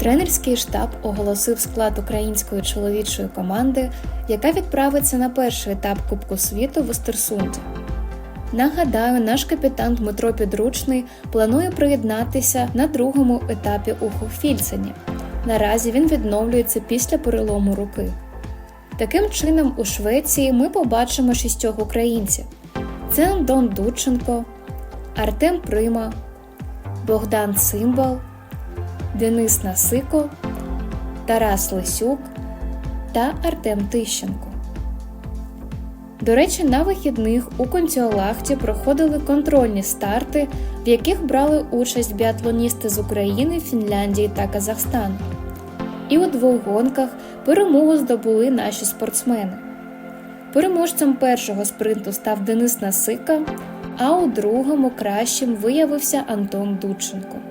Тренерський штаб оголосив склад української чоловічої команди, яка відправиться на перший етап Кубку світу в Остерсунді. Нагадаю, наш капітан Дмитро Підручний планує приєднатися на другому етапі у Хофільцені. Наразі він відновлюється після перелому руки. Таким чином, у Швеції ми побачимо шістьох українців: це Антон Дудченко, Артем Прима, Богдан Цимбал, Денис Насико, Тарас Лисюк та Артем Тищенко. До речі, на вихідних у Контіолахті проходили контрольні старти, в яких брали участь біатлоністи з України, Фінляндії та Казахстану. І у двох гонках перемогу здобули наші спортсмени. Переможцем першого спринту став Денис Насика, а у другому кращим виявився Антон Дудченко.